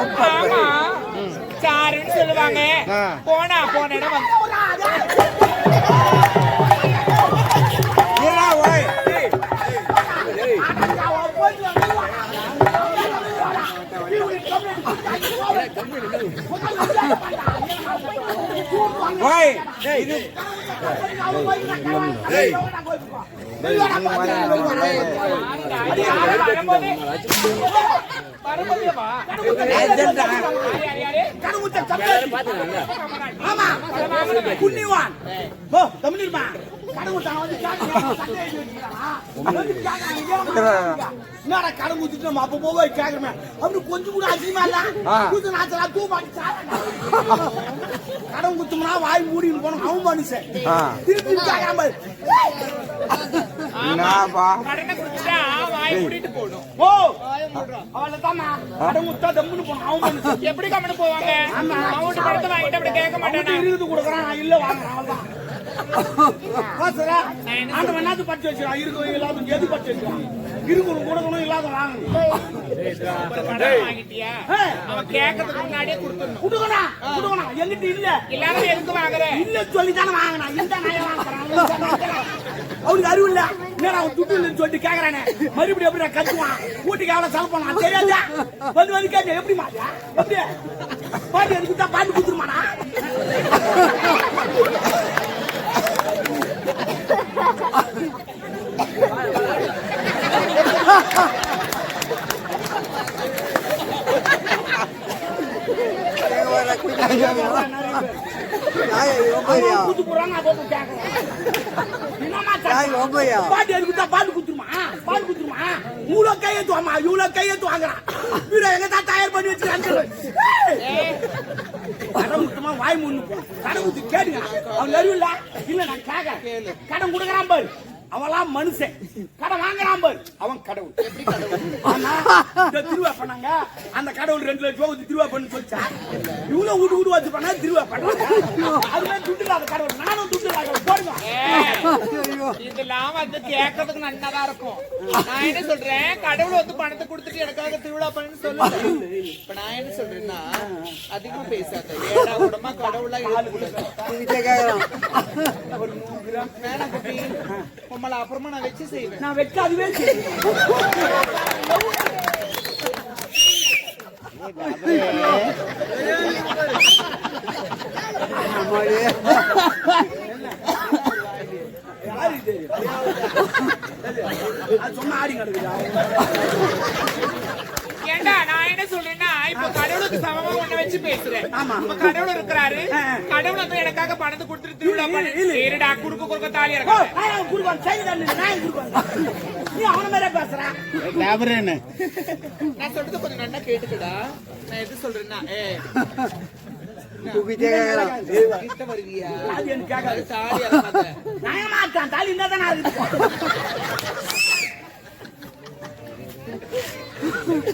ஆமா. சாருன்னு சொல்லுவாங்க. போனா போன இடம் இது புண்ணியவான் ஓ தமிழ்மா என்னடா கடை ஊத்திட்டு நம்ம அப்ப போக கேக்குறமே அப்படி கொஞ்சம் கூட அதிகமா இல்ல. கூத்து நாச்சலா கடை குத்தும்னா வாய் மூடின்னு போனோம் அவன் மனுஷன். திருப்பி கேக்குறான் எப்படி கம்மனு போவாங்க? அமௌண்ட் படத்தை வாங்கிட்டு அப்படி கேட்க மாட்டானா? இருக்குது கொடுக்குறான். இல்ல வாங்குறேன் அவன்தான் ஆண்டவன் என்னது பட்டு வச்சிருக்கான்? இருக்கும் இல்லாத எது பட்டு வச்சிருக்கான்? இருக்கணும் கொடுக்கணும் இல்லாத வாங்கணும். வாங்கிட்டியா. அவன் கேட்கறதுக்கு முன்னாடியே கொடுத்துடணும். குடுக்கணும் குடுக்கணும் எங்கிட்ட இல்ல. இல்லாத எதுக்கு வாங்குற? இல்ல சொல்லி தானே வாங்கினா இந்த நாய வாங்குறான். அவனுக்கு அறிவு இல்ல. என்னடா அவன் துட்டு இல்லைன்னு சொல்லிட்டு கேக்குறானே. மறுபடியும் எப்படி கத்துவான்? வீட்டுக்கு எவ்வளவு செலவு பண்ணான் தெரியாதா? வந்து வந்து கேட்க எப்படி மாட்டியா? எப்படி? பாட்டு தான் போட்டு பாட்டு எனக்கு தான் பாட்டு குத்துருமா பாட்டு குத்துருமா இவ்வளோ கையெழுத்துவாமா இவ்வளோ கையெழுத்து வாங்குறான் எங்க தான் தயார் பண்ணி கடன் வாய் முன்னு போ கடன் கேடுங்க அவன் அறிவில்ல இல்ல நான் கேட்கறேன் கடன் கொடுக்குறான் பாரு அவன்லாம் மனுஷன். கடன் வாங்குறான் பாரு. அவன் கடவுள். எப்படி கடவுள்? ஆனா இந்த திருவா பண்ணாங்க. அந்த கடவுள் ரெண்டு லட்சம் ரூபாய் ஊத்தி திருவா பண்ணு சொல்லிச்சா? இவ்வளவு வீடு வீடு வச்சு பண்ணா திருவா பண்ணாங்க அதுவே இல்லாத கடவுள். நானும் இல்லாத போடுங்க. இதெல்லாம் வந்து கேட்கறதுக்கு நல்லாதான் இருக்கும். நான் என்ன சொல்றேன்? கடவுள் வந்து பணத்தை கொடுத்துட்டு எனக்காக திருவிழா பண்ணுன்னு சொல்லு இப்ப நான் என்ன சொல்றேன்னா அதிகமா பேசாத. ஏடா கூடமா கடவுளா இழுத்து வேணாம் உம்மளை அப்புறமா நான் வச்சு செய்வேன் நான் வெக்க அதுவே சும்மா ஆடி கிடக்குதா? ஏண்டா நான் என்ன சொல்றேன்னா இப்ப கடவுளுக்கு சமமா ஒண்ண வச்சு பேசுறேன். இப்ப கடவுள் இருக்கிறாரு. கடவுள் வந்து எனக்காக பணத்தை கொடுத்துட்டு திருவிழா பண்ணு. சரிடா குறுக்க குறுக்க தாலி ஓ, இறக்காத நான் நான். நான் சொல்றது கொஞ்சம் நல்லா கேட்டுக்கடா. நான் எது சொல்றேன்னா ஏ வருவியா. தாலி நான் மாட்டான், தாலி நான்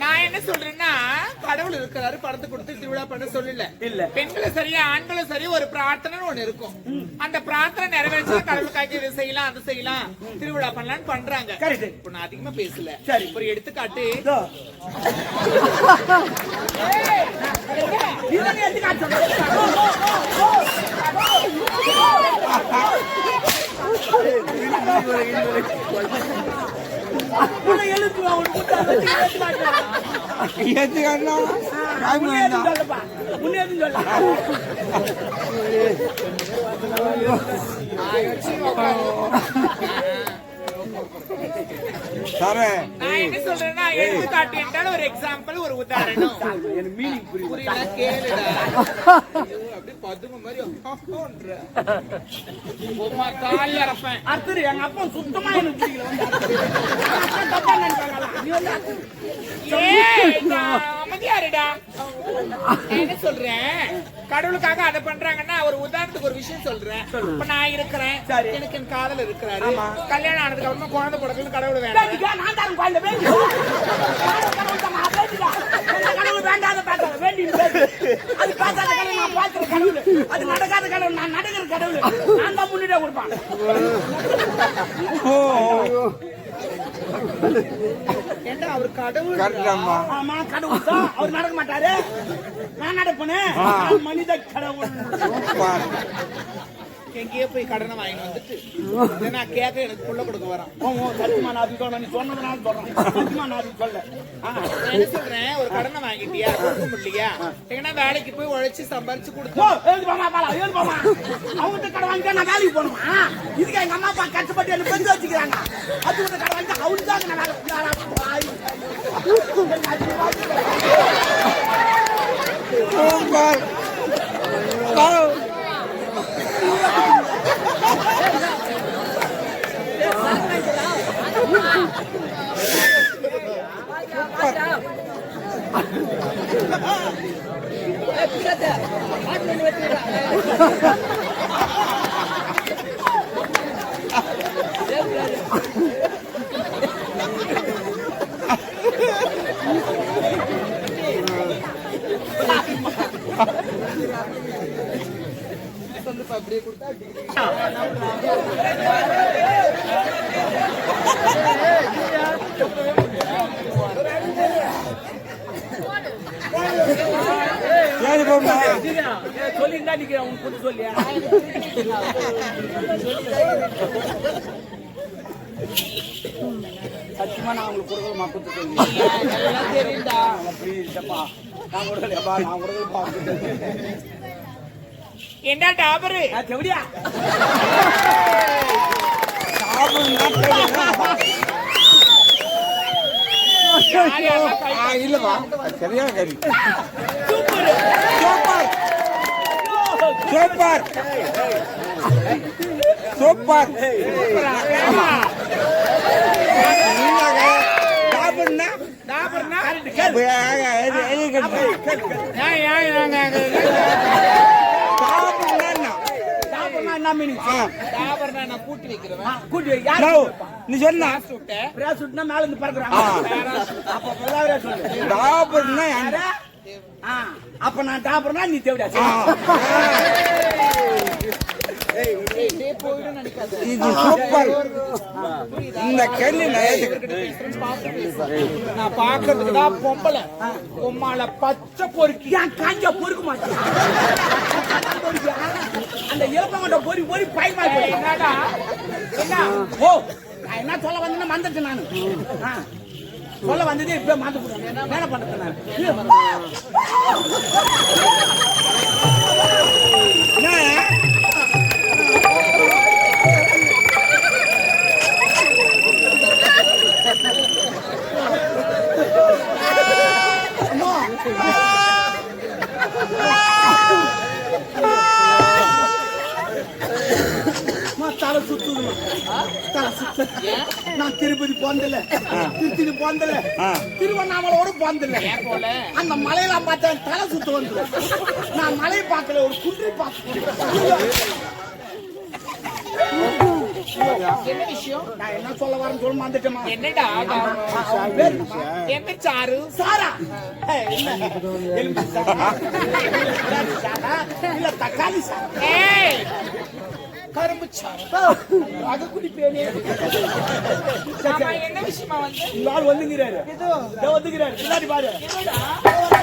நான் என்ன சொல்றேன்னா கடவுள் இருக்கிறாரு பணத்தை கொடுத்து திருவிழா பண்ண சொல்லல இல்ல. பெண்களும் சரி ஆண்களும் சரி ஒரு பிரார்த்தனைன்னு ஒண்ணு இருக்கும் அந்த பிரார்த்தனை நிறைவேற்றி கடவுளுக்காக இதை செய்யலாம் அது செய்யலாம் திருவிழா பண்ணலாம்னு பண்றாங்க. இப்ப நான் அதிகமா பேசல சரி. ஒரு எடுத்துக்காட்டு இதோ. இதை நீ தரேன் நான் என்ன சொல்றேன்னா எடுத்துக்காட்டு என்றால் ஒரு எக்ஸாம்பிள் ஒரு உதாரணம். எனக்கு மீனிங் புரியல. கேளுடா. அப்படியே மாதிரி அடுத்தது எங்க அப்பா சுத்தமா எனக்கு அப்பா தப்பா நினைப்பாங்களா? ஏய், என்ன சொல்றேன்? கடவுளுக்காக அதை பண்றாங்கன்னா ஒரு உதாரணத்துக்கு ஒரு விஷயம் சொல்றேன். இப்ப நான் இருக்கிறேன். எனக்கு என் காதல் இருக்கிறாரு. கல்யாணம் ஆனதுக்கு அப்புறமா குழந்தை பிறகு கடவுள் வேண்டாம். வேண்டிக்கா, நான் தான் குழந்தை வேண்டி. யாரும் கடவுள் தான் நான் வேண்டிக்கா. எந்த கடவுள் வேண்டாத பேசாத, வேண்டின்னு பேசு. அது பேசாத கடவுள், நான் பேசுற கடவுள். அது நடக்காத கடவுள், நான் நடக்கிற கடவுள். நான் தான் முன்னிலை கொடுப்பேன். ஏண்டா அவர் கடவுள் ஆமா கடவுள் தான் அவர் நடக்க மாட்டாரு நான் நடப்பேனே மனித கடவுள் எங்கேயோ போய் கடனை வாங்கி வந்துட்டு நான் கேட்க எனக்கு புள்ள கொடுக்க வரான் சத்தியமா நான் அது சொல்றேன் நீ சொன்னதுனால சொல்றேன் சத்தியமா நான் அது சொல்ல என்ன சொல்றேன் ஒரு கடனை வாங்கிட்டியா கொடுக்க முடியலையா எங்கன்னா வேலைக்கு போய் உழைச்சு சம்பாரிச்சு கொடுத்தோம். அவங்ககிட்ட கடை வாங்கிட்டா நான் வேலைக்கு போகணுமா? இதுக்கு எங்க அம்மா அப்பா கஷ்டப்பட்டு என்னை பெத்து வச்சுக்கிறாங்க. அதுகிட்ட கடை வாங்கிட்டா அவனுக்காக நான் வேலை- யாரா பாய். சூப்பர் அப்படியே கொடுத்தா நீங்க உனக்கு புத்தி சொல்லியா? சத்தியமா நான் உங்களுக்கு கொடுக்கலமா புத்தி சொல்லி தெரியும்டா. ப்ளீஸ் அப்பா நான் கொடுக்கலையாப்பா நான் கொடுக்கலப்பா என்ன டாபரு? செவடியா? இல்லப்பா. சரியான கறி சூப்பர். சூப்பர். சூப்பர். யார் நீ சொன்னா. மேல இருந்து பறக்குறாங்க. ஆ. அப்ப நான் டாப்பர்னா நீ இது சூப்பர். இந்த நான். நான் பாக்குறதுக்கு தான் பொம்பளை. உம்மால பச்சை பொறுக்கி. ஏன் காஞ்ச பொறுக்க மாட்டேன்? அந்த இலப்பங்கட்ட பொறி பொறி பயமா என்னடா? என்ன ஓ நான் என்ன சொல்ல வந்தேன்னா மறந்துட்டேன் நானு. சொல்ல வந்தது இப்ப மாத்த என்ன பண்றது நான்? என்ன? அம்மா, தலை சுத்துதுமா தலை சுத்து நான் திருப்பதி போந்தல திருத்தணி போந்தல ஆ. திருவண்ணாமலையோட போந்தல ஏன் போல அந்த மலையெல்லாம் பார்த்தேன் தலை சுத்து வந்து நான் மலையை பார்க்கல ஒரு குன்றி பார்த்தேன் என்ன விஷயம்? நான் என்ன சொல்ல வரேன்னு சொல்ல மாந்துட்டேமா என்னடா என்ன சாரா? சாரா? இல்ல தக்காளி சாரா? கரும்பு சாரு? அது குடிப்பேனே என்ன விஷயமா வந்து? ஆள் வந்துங்கிறாரு வந்துங்கிறாரு பின்னாடி பாரு.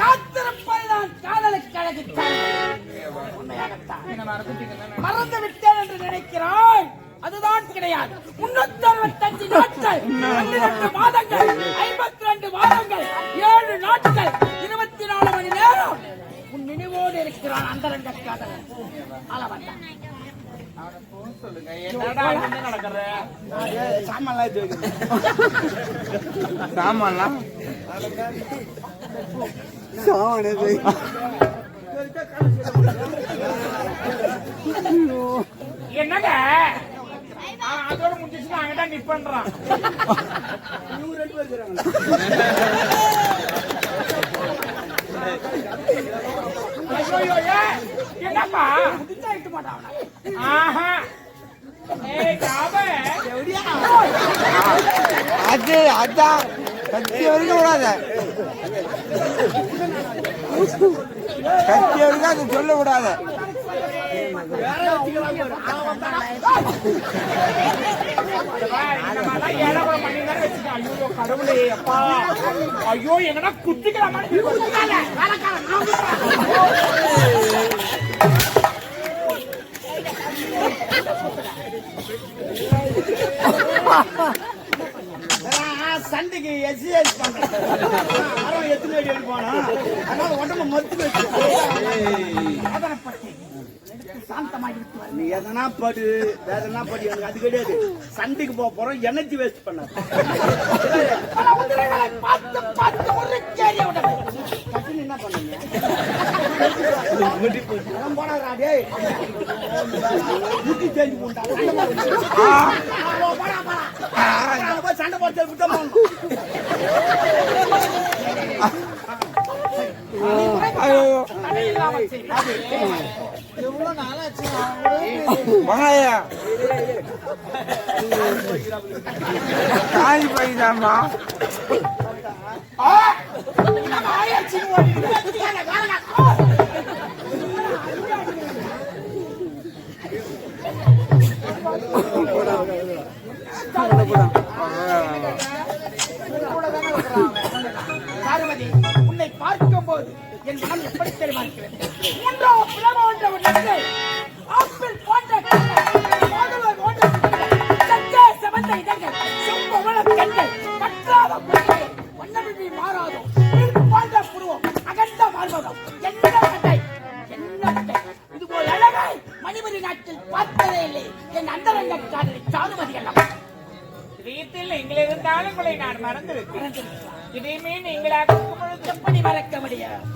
காத்திருப்பதுதான் காதலுக்கு அழகுத்தான் என்ன மறந்து விட்டேன் என்று நினைக்கிறாய். அதுதான் கிடையாது. முன்னூத்தி அறுபத்தஞ்சு நாட்கள் பன்னிரண்டு மாதங்கள் ஐம்பத்தி ரெண்டு வாரங்கள் ஏழு நாட்கள் இருபத்தி நாலு மணி நேரம். உன் நினைவோடு இருக்கிறான் அந்த காதலன். அளவந்தான் சொல்லுங்க. என்னடா என்ன நடக்கிற சாமான்லாம். சாமான்லாம்? சாமான்? என்னங்க? ஆ, அதோட முடிஞ்சிச்சுன்னா அங்கதான் நிப்பன்றான். என்னப்பா. ஆஹா. அது அதான். கத்தி வரைக்கும் விடாத. கத்தி வரைக்கும் அது சொல்ல விடாத. வேற வச்சுக்கலாம் பாரு. அவன் வந்தானா? இந்த மாதிரிலாம் ஏழாவது பண்ணி தானே வச்சுக்கேன் ஐயோ கடவுளே அப்பா ஐயோ எங்கன்னா குத்திக்கலாமா நான் சண்டைக்கு எக்ஸசைஸ் பண்றேன். அறம் எத்தனை அடி அடிப்பானா அதனால உடம்பு வச்சு நீ எதனா படு வேதனா படு எனக்கு அது கிடையாது. சண்டைக்கு போக போறோம் எனர்ஜி வேஸ்ட் பண்ண பார்த்து பார்த்து ஒரு கேரிய விட கட்டின்னு என்ன பண்ணீங்க அதான் போனாரா டேய் முட்டி தேஞ்சு போட்டாங்க போய் சண்டை போட்டு காலி பைதாமா ஆ! நம்ம ஆயாச்சி ஓடி உன்னை பார்க்கும் போது என் மனம் எப்படி தெரியுமா இருக்கிறது? மூன்றாவது புலம ஒன்ற உனக்கு ஆப்பிள் போன்ற கண்கள், இதழ்கள், செம்பவள கண்கள், மாறாதோ, போன்ற புருவம், அகண்ட மார்பகம், என்ன மணிமணி நாட்டில் பார்த்ததே இல்லை. என் அந்தரங்க காதலை சாருமதி அல்லவா? வீட்டில் நீங்கள் இருந்தாலும் உங்களை நான் மறந்திருக்கிறேன் இதையுமே நீங்களாக எப்படி மறக்க முடியும்?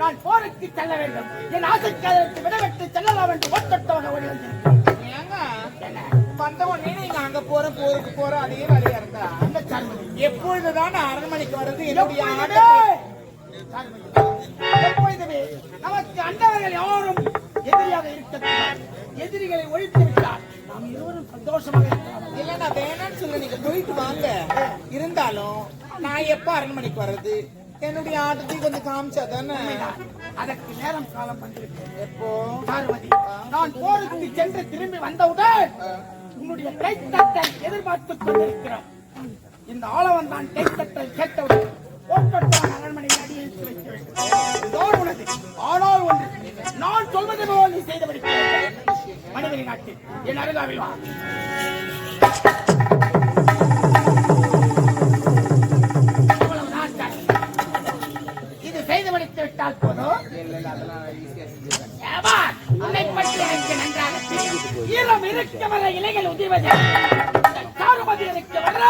நான் போருக்கு செல்ல வேண்டும். என் ஆசைக்கு அதற்கு விடவிட்டு செல்லலாம் என்று ஒத்தொட்டமாக ஓடி வந்திருக்கிறேன் ஏங்க என்ன? வந்த உடனே நீங்க அங்க போற போருக்கு போற அதே வழியா இருந்தா? அந்த சார்மதி எப்பொழுதுதான் அரண்மனைக்கு வர்றது என்னுடைய எப்பொழுதுமே நமக்கு அண்டவர்கள் யாரும் எதிரியாக இருக்கக்கூடாது. எதிரிகளை ஒழித்து விட்டால் நாம் இருவரும் சந்தோஷமாக இருக்கலாம். இல்ல நான் வேணாம்னு சொல்ல நீங்க போயிட்டு வாங்க. இருந்தாலும் நான் எப்ப அரண்மனைக்கு வர்றது? என்னுடைய ஆட்டத்தை கொஞ்சம் காமிச்சா தானே? அதற்கு நேரம் காலம் வந்திருக்கிறது எப்போ? பார்வதி நான் போருக்கு சென்று திரும்பி வந்தவுடன் உன்னுடைய கைத்தட்டை எதிர்பார்த்துக் கொண்டிருக்கிறோம். இந்த ஆளவன் தான் கைத்தட்டல் கேட்டவுடன் அரண்மனையில் அடியெடுத்து வைக்க வேண்டும். உனது ஆனால் ஒன்று நான் சொல்வது போல் நீ செய்து முடிக்கிறேன் மனிதனை நாட்டில் என் அருகாவில் வா. உன்னை பற்றி எனக்கு நன்றாக ஈரம் இருக்க வர இலைகள் உதிர்வது சாருமதி வர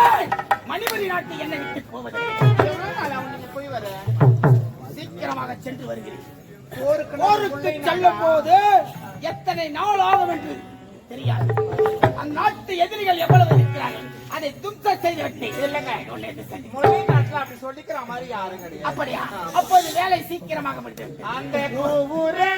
மணிமணி நாட்டு என்னை விட்டு போவது போய் வர சீக்கிரமாக சென்று வருகிறேன். போருக்கு செல்லும் போது எத்தனை நாள் ஆகும் என்று தெரியாது. அந்நாட்டு எதிரிகள் எவ்வளவு இருக்கிறார்கள்? அதை தும்சம் செய்து விட்டேன் இல்லைங்க முதலே நாட்டுல அப்படி சொல்லிக்கிற மாதிரி யாரும் அப்படியா? அப்போது வேலை சீக்கிரமாக முடியும் அந்த ஊரே